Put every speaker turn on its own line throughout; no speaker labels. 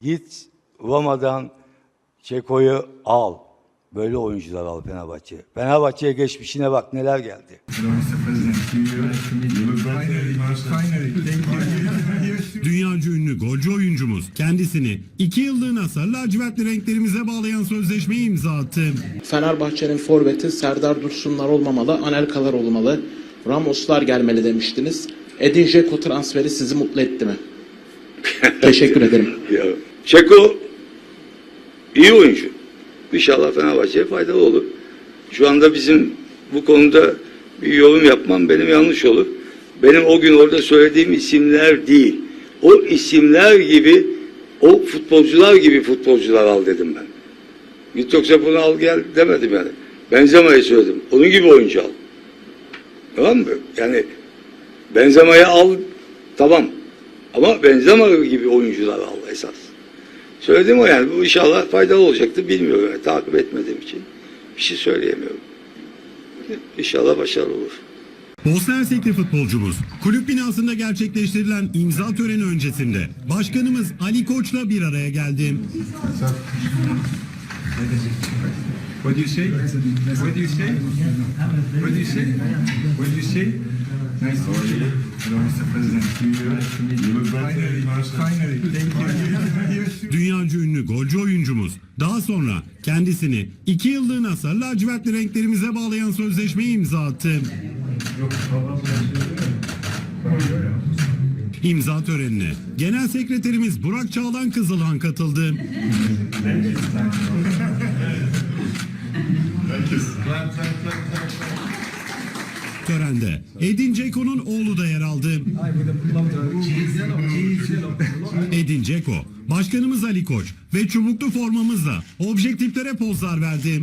Git Roma'dan Çeko'yu al. Böyle oyuncular al Fenerbahçe. Fenerbahçe'ye geçmişine bak neler geldi.
Dünyaca ünlü golcü oyuncumuz kendisini iki yıllığına sarı lacivertli renklerimize bağlayan sözleşmeyi imza attı.
Fenerbahçe'nin forveti Serdar Dursunlar olmamalı, Anelkalar olmalı, Ramoslar gelmeli demiştiniz. Edin Dzeko transferi sizi mutlu etti mi? Teşekkür ederim.
Çeko iyi oyuncu. İnşallah Fenerbahçe'ye faydalı olur. Şu anda bizim bu konuda bir yorum yapmam benim yanlış olur. Benim o gün orada söylediğim isimler değil. O isimler gibi, o futbolcular gibi futbolcular al dedim ben. Git yoksa bunu al gel demedim yani. Benzema'yı söyledim. Onun gibi oyuncu al. Tamam mı? Yani Benzema'yı al tamam. Ama Benzema gibi oyuncular al. Söyledim o yani. Bu inşallah faydalı olacaktı. Bilmiyorum. Yani, takip etmediğim için. Bir şey söyleyemiyorum. İnşallah başarılı olur.
Bosna Hersekli futbolcumuz kulüp binasında gerçekleştirilen imza töreni öncesinde başkanımız Ali Koç'la bir araya geldi.
What do you say? What do you say? What do you say? What do you say?
Dünyaca ünlü golcü oyuncumuz daha sonra kendisini iki yıllığına sarı lacivertli renklerimize bağlayan sözleşmeyi imza attı. İmza törenine Genel Sekreterimiz Burak Çağlan Kızılhan katıldı. Törende Edin Dzeko'nun oğlu da yer aldı. Edin Dzeko, Başkanımız Ali Koç ve çubuklu formamızla objektiflere pozlar verdi.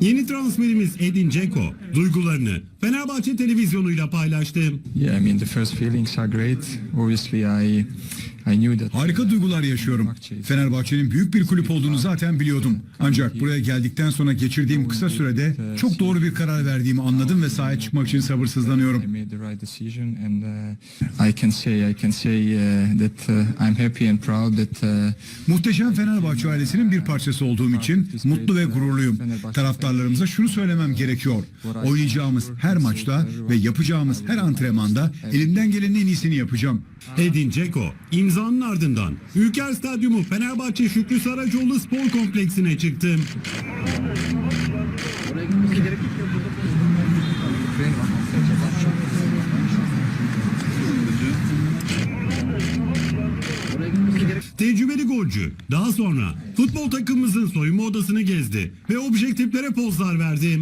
Yeni transferimiz Edin Dzeko duygularını Fenerbahçe televizyonuyla paylaştı.
Yeah, I mean the first feelings are great. Obviously, I.
Harika duygular yaşıyorum. Fenerbahçe'nin büyük bir kulüp olduğunu zaten biliyordum. Ancak buraya geldikten sonra geçirdiğim kısa sürede çok doğru bir karar verdiğimi anladım ve sahaya çıkmak için sabırsızlanıyorum.
Uh, uh, uh, uh,
Muhteşem Fenerbahçe ailesinin bir parçası olduğum için mutlu ve gururluyum. Taraftarlarımıza şunu söylemem gerekiyor. Oynayacağımız her maçta ve yapacağımız her antrenmanda elimden gelenin en iyisini yapacağım.
Edin Dzeko imzanın ardından Ülker Stadyumu Fenerbahçe Şükrü Saracoğlu Spor Kompleksine çıktı. Tecrübeli golcü daha sonra futbol takımımızın soyunma odasını gezdi ve objektiflere pozlar verdi.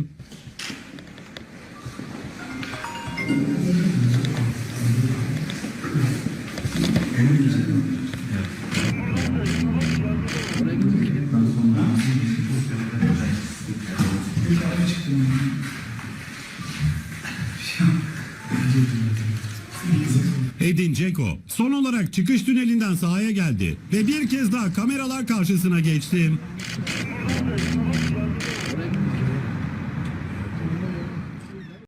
Edin Dzeko son olarak çıkış tünelinden sahaya geldi ve bir kez daha kameralar karşısına geçti.